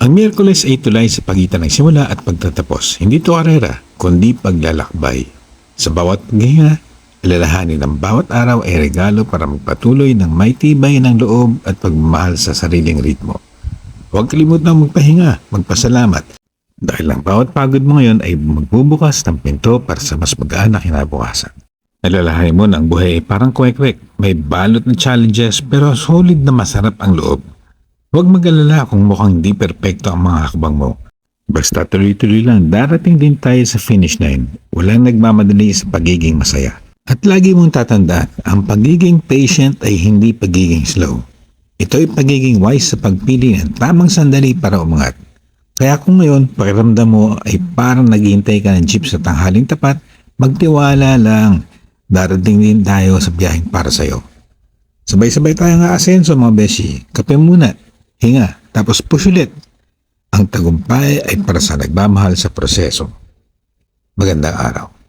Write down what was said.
Ang Miyerkules ay tulay sa pagitan ng simula at pagtatapos. Hindi to karera, kundi paglalakbay. Sa bawat paghinga, alalahanin ng bawat araw ay regalo para magpatuloy ng may tibay ng loob at pagmamahal sa sariling ritmo. Huwag kalimutang magpahinga, magpasalamat. Dahil ang bawat pagod mo ngayon ay magbubukas ng pinto para sa mas magaan na kinabukasan. Alalahanin mo na ang buhay ay parang kwek-kwek. May balot ng challenges pero solid na masarap ang loob. Huwag mag-alala kung mukhang hindi perpekto ang mga hakbang mo. Basta tuloy-tuloy lang, darating din tayo sa finish line. Walang nagmamadali sa pagiging masaya. At lagi mong tatandaan, ang pagiging patient ay hindi pagiging slow. Ito ay pagiging wise sa pagpili ng tamang sandali para umangat. Kaya kung ngayon, pakiramdam mo ay parang naghihintay ka ng jeep sa tanghaling tapat, magtiwala lang. Darating din tayo sa biyaheng para sa'yo. Sabay-sabay tayo nga asenso mga beshi. Kape muna, hinga, tapos push ulit. Ang tagumpay ay para sa nagmamahal sa proseso. Magandang araw.